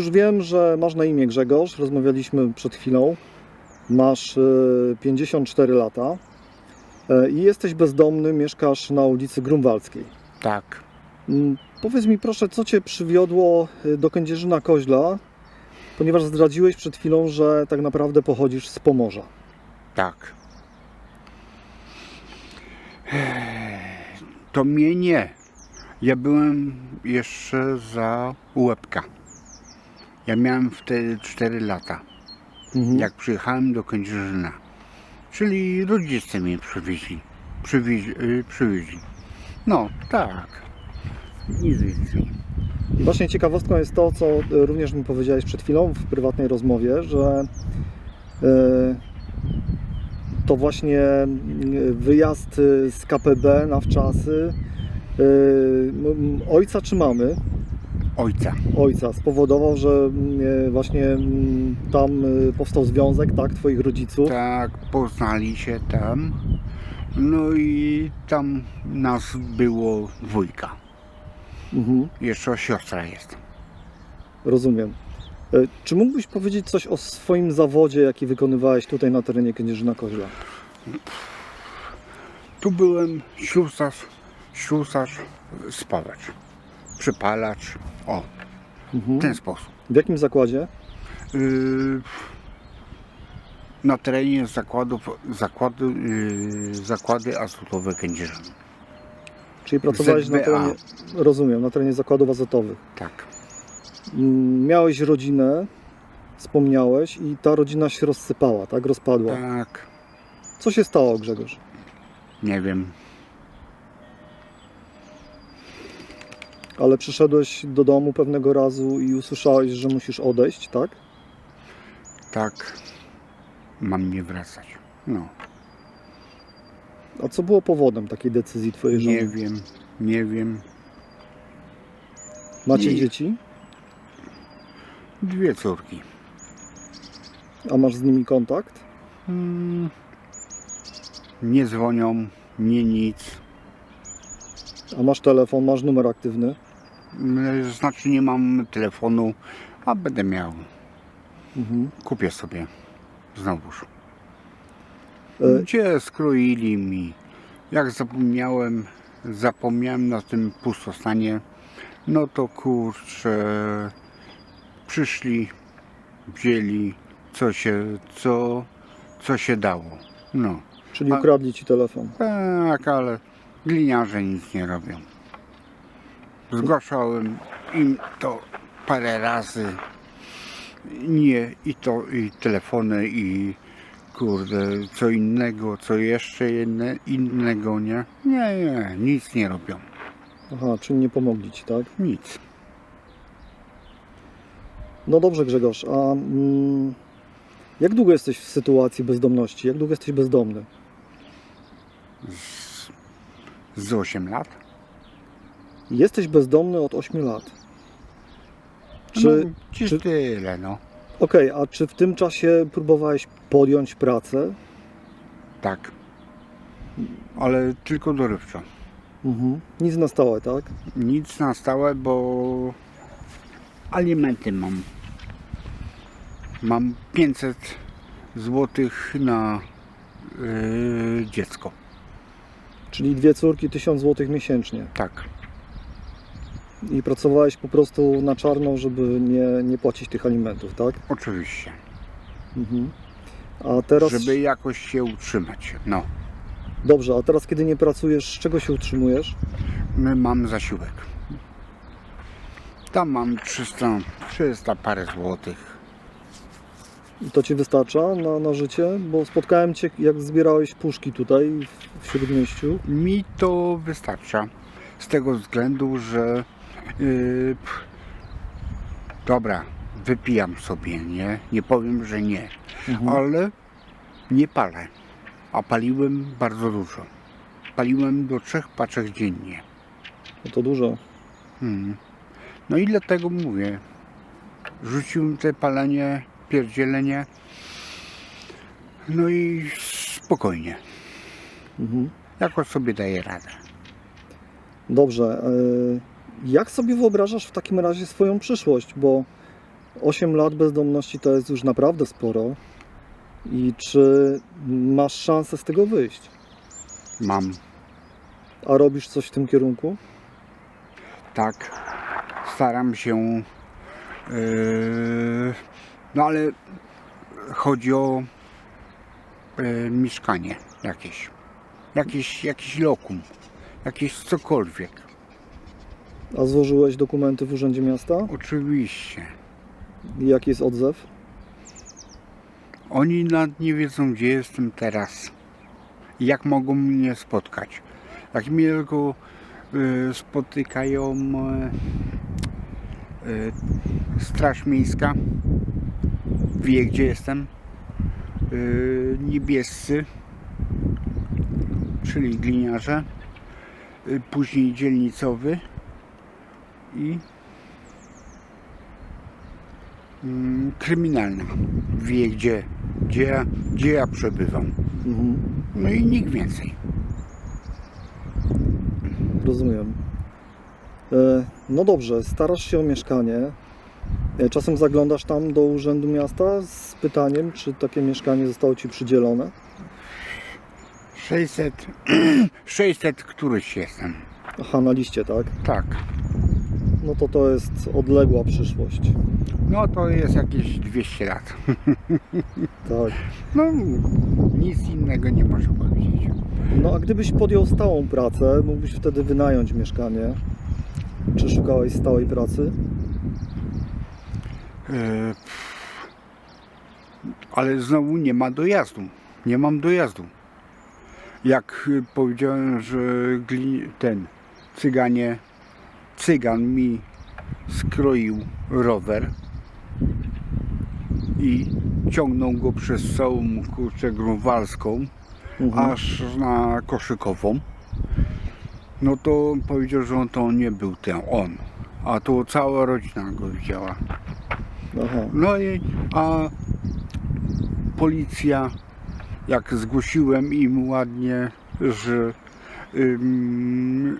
Już wiem, że masz na imię Grzegorz, rozmawialiśmy przed chwilą. Masz y, 54 lata y, i jesteś bezdomny, mieszkasz na ulicy Grunwaldzkiej. Tak. Mm, Powiedz mi proszę, co Cię przywiodło y, do Kędzierzyna Koźla, ponieważ zdradziłeś przed chwilą, że tak naprawdę pochodzisz z Pomorza. Tak. To mnie nie. Ja byłem jeszcze za łebka. Ja miałem wtedy 4 lata, Mhm. jak przyjechałem do Kędzierzyna. Czyli rodzice mnie przywieźli. Przywieźli. y, przywieźli. No, tak. Nic więcej. Właśnie ciekawostką jest to, co y, również mi powiedziałeś przed chwilą w prywatnej rozmowie, że y, to właśnie wyjazd z KPB na wczasy ojca czy mamy, Ojca. ojca, spowodował, że y, właśnie mm, tam y, powstał związek, tak, twoich rodziców. Tak, poznali się tam. No i tam nas było dwójka. Mhm, Jeszcze siostra jest. rozumiem. Y, Czy mógłbyś powiedzieć coś o swoim zawodzie, jaki wykonywałeś tutaj na terenie Kędzierzyna Koźla? Tu byłem ślusarz, ślusarz, spawacz, przypalacz. O, Mhm. w ten sposób. W jakim zakładzie? Yy, na terenie zakładów, zakłady, yy, zakłady azotowe Kędzierzyn. Czyli pracowałeś na ZBA. terenie, rozumiem, na terenie zakładów azotowych. Tak, Mm, Miałeś rodzinę, wspomniałeś i ta rodzina się rozsypała, tak? Rozpadła. tak, Co się stało, Grzegorz? nie wiem. Ale przyszedłeś do domu pewnego razu i usłyszałeś, że musisz odejść, tak? Tak, mam nie wracać. No, A co było powodem takiej decyzji twojej żony? nie wiem, nie wiem. Macie nie. dzieci? Dwie córki. A masz z nimi kontakt? Mm, nie dzwonią, nie nic. A masz telefon, masz numer aktywny? Mm, Znaczy nie mam telefonu, a będę miał. Mhm. Kupię sobie znowuż. E, Gdzie skroili mi? Jak zapomniałem, zapomniałem na tym pustostanie, no to kurczę, przyszli, wzięli co się, co, co się dało. No, czyli ukradli ci telefon. tak, ale gliniarze nic nie robią. Zgłaszałem im to parę razy. Nie, i to, i telefony, i kurde, co innego, co jeszcze inne, innego, nie? Nie, nie, nic nie robią. Aha, czyli nie pomogli ci, tak? Nic. No dobrze, Grzegorz, a mm, jak długo jesteś w sytuacji bezdomności? Jak długo jesteś bezdomny? Z, z 8 lat? Jesteś bezdomny od 8 lat. Czy, no, ci czy- tyle, no. okej, a czy w tym czasie próbowałeś podjąć pracę? Tak. Ale tylko dorywczo. Mhm. Nic na stałe, tak? Nic na stałe, bo alimenty mam. Mam 500 złotych na yy, dziecko. Czyli dwie córki, 1000 zł miesięcznie. Tak, I pracowałeś po prostu na czarno, żeby nie, nie płacić tych alimentów, tak? oczywiście. Mhm. A teraz... Żeby jakoś się utrzymać. No, Dobrze, a teraz kiedy nie pracujesz, z czego się utrzymujesz? my mam zasiłek. Tam mam 300, 300 parę złotych. I to Ci wystarcza na, na życie? Bo spotkałem Cię, jak zbierałeś puszki tutaj w, w Śródmieściu. Mi to wystarcza. Z tego względu, że yy, dobra, wypijam sobie, nie? Nie powiem, że nie. Mhm. ale nie palę. A paliłem bardzo dużo. Paliłem do trzech paczek dziennie. No to dużo. Mm. No i dlatego mówię, rzuciłem te palenie, pierdzielenie, no i spokojnie, Mhm. jakoś sobie daję radę. Dobrze. e, Jak sobie wyobrażasz w takim razie swoją przyszłość? Bo 8 lat bezdomności to jest już naprawdę sporo. I czy masz szansę z tego wyjść? Mam A robisz coś w tym kierunku? tak, staram się, yy, no ale chodzi o yy, mieszkanie jakieś, jakieś, jakieś lokum, jakieś cokolwiek. A złożyłeś dokumenty w Urzędzie Miasta? Oczywiście. Jaki jest odzew? Oni nawet nie wiedzą, gdzie jestem teraz. Jak mogą mnie spotkać. Jak mnie tylko y, spotykają y, y, Straż Miejska, wie gdzie jestem, y, niebiescy, czyli gliniarze, y, później dzielnicowy i mm, kryminalna. Wie gdzie, gdzie, ja, gdzie ja przebywam. Mhm. No i nikt więcej. Rozumiem. E, No dobrze, starasz się o mieszkanie. E, Czasem zaglądasz tam do Urzędu Miasta z pytaniem, czy takie mieszkanie zostało Ci przydzielone. 600, 600 któryś jestem. Aha, na liście, tak? Tak. No to to jest odległa przyszłość. No to jest jakieś 200 lat. Tak. No nic innego nie można powiedzieć. No a gdybyś podjął stałą pracę, mógłbyś wtedy wynająć mieszkanie. Czy szukałeś stałej pracy? E, ale znowu nie ma dojazdu. Nie mam dojazdu. Jak powiedziałem, że ten cyganie, cygan mi skroił rower i ciągnął go przez całą kurczę grunwalską, Mhm. aż na koszykową. No to powiedział, że on to nie był ten on, a to cała rodzina go widziała. Aha. No i a policja, jak zgłosiłem im ładnie, że ym,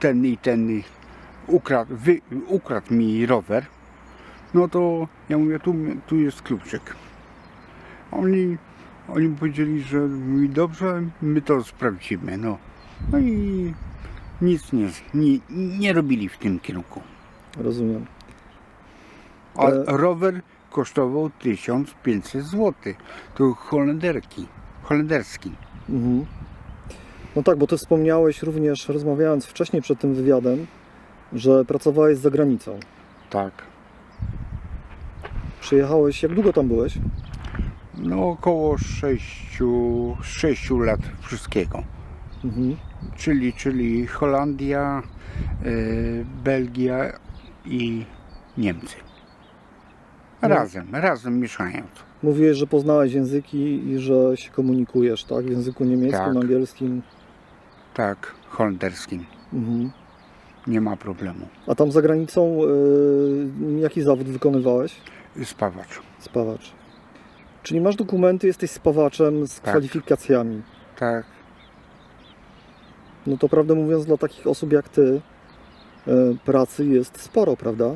ten i ten ukradł, wy, ukradł mi rower, no to ja mówię, tu, tu jest kluczyk. Oni, oni powiedzieli, że mówi, dobrze, my to sprawdzimy. No, no i nic nie, nie, nie robili w tym kierunku. Rozumiem. A rower kosztował 1500 zł. To holenderki, holenderski. Mhm. No tak, bo Ty wspomniałeś również, rozmawiając wcześniej przed tym wywiadem, że pracowałeś za granicą. Tak. Przyjechałeś, jak długo tam byłeś? No około 6, 6 lat wszystkiego. Mhm. Czyli, czyli Holandia, y, Belgia i Niemcy. No. Razem, razem mieszając. Mówiłeś, że poznałeś języki i że się komunikujesz, tak? W języku niemieckim, Tak. angielskim. Tak, holenderskim. Mhm. Nie ma problemu. A tam za granicą y, jaki zawód wykonywałeś? Spawacz. Spawacz. Czyli masz dokumenty, jesteś spawaczem z Tak. kwalifikacjami. Tak. No to prawdę mówiąc, dla takich osób jak ty y, pracy jest sporo, prawda?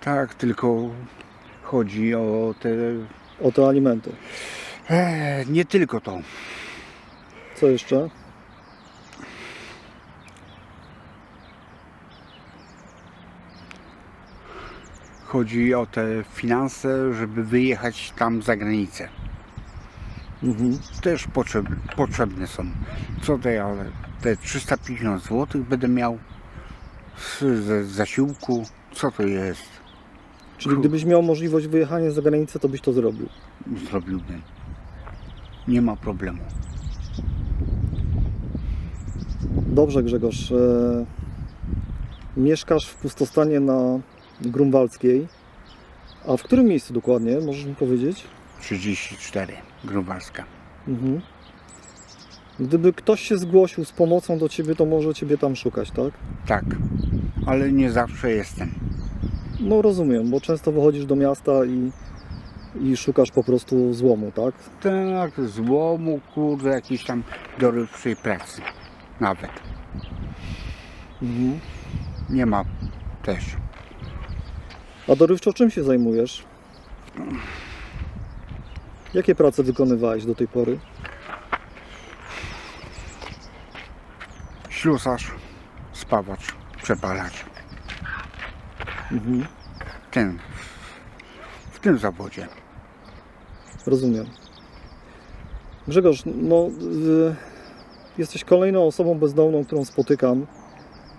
Tak, tylko chodzi o te. O te alimenty. E, nie tylko to. Co jeszcze? Chodzi o te finanse, żeby wyjechać tam za granicę. Mhm. Też potrzeb, potrzebne są. Co to ja, te 350 zł będę miał z, z zasiłku? Co to jest? Czyli gdybyś miał możliwość wyjechania za granicę, to byś to zrobił. Zrobiłbym. Nie ma problemu. Dobrze, Grzegorz. E, mieszkasz w pustostanie na Grunwaldzkiej. A w którym miejscu dokładnie? Możesz mi powiedzieć? 34, Grunwaldzka. Mhm. Gdyby ktoś się zgłosił z pomocą do ciebie, to może ciebie tam szukać, tak? Tak, ale nie zawsze jestem. No rozumiem, bo często wychodzisz do miasta i, i szukasz po prostu złomu, tak? Tak, złomu, kurde, jakiejś tam dorywczej pracy. Nawet. Mhm. Nie ma też. A dorywczo czym się zajmujesz? Jakie prace wykonywałeś do tej pory? Ślusarz, spawacz, przepalacz. Mhm. Ten, w tym zawodzie. Rozumiem. Grzegorz, no y, jesteś kolejną osobą bezdomną, którą spotykam,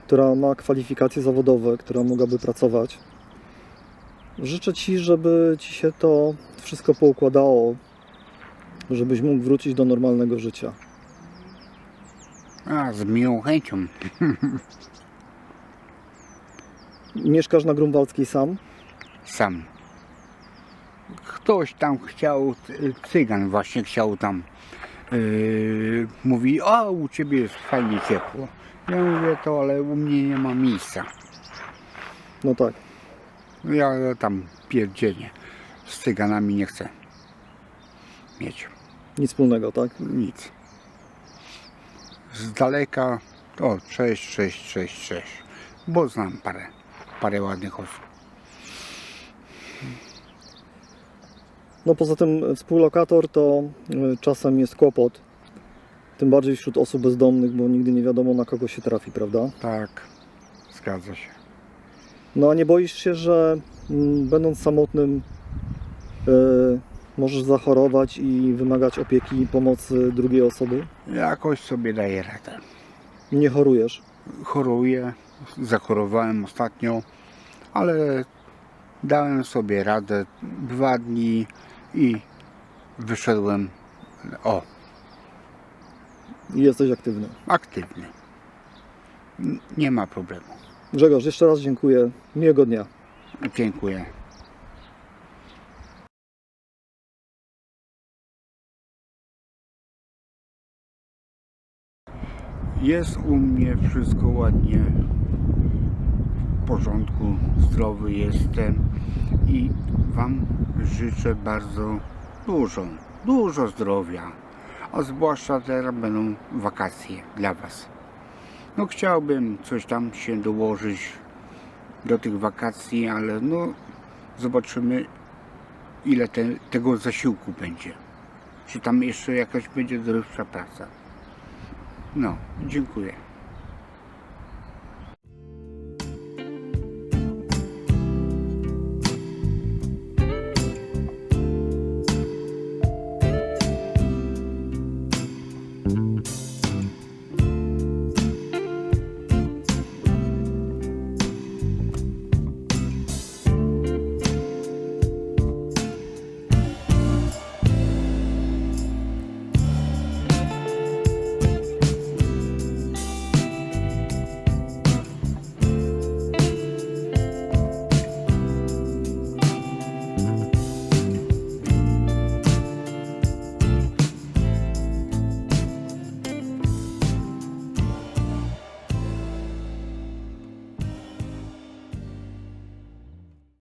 która ma kwalifikacje zawodowe, która mogłaby pracować. Życzę Ci, żeby Ci się to wszystko poukładało, żebyś mógł wrócić do normalnego życia. A, z miłą chęcią. Mieszkasz na Grunwaldzkiej sam? Sam. Ktoś tam chciał, cy- cygan właśnie chciał tam. Yy, mówi, a u ciebie jest fajnie ciepło. Ja mówię to, ale u mnie nie ma miejsca. No tak. Ja tam pierdzielnie. Z cyganami nie chcę mieć Nic wspólnego, tak? nic. Z daleka, o, cześć, cześć, cześć, cześć. Bo znam parę, parę ładnych osób. No poza tym współlokator to y, czasem jest kłopot. Tym bardziej wśród osób bezdomnych, bo nigdy nie wiadomo na kogo się trafi, prawda? Tak, zgadza się. No a nie boisz się, że mm, będąc samotnym y, możesz zachorować i wymagać opieki i pomocy drugiej osoby? Jakoś sobie daję radę. Nie chorujesz. Choruję, zachorowałem ostatnio, ale dałem sobie radę dwa dni i wyszedłem, o, jesteś aktywny. aktywny. Nie ma problemu. Grzegorz, jeszcze raz dziękuję. Miłego dnia. Dziękuję. Jest u mnie wszystko ładnie w porządku, zdrowy jestem i Wam życzę bardzo dużo, dużo zdrowia. A zwłaszcza teraz będą wakacje dla Was. No chciałbym coś tam się dołożyć do tych wakacji, ale no zobaczymy ile te, tego zasiłku będzie. Czy tam jeszcze jakaś będzie dorywcza praca. No, dziękuję.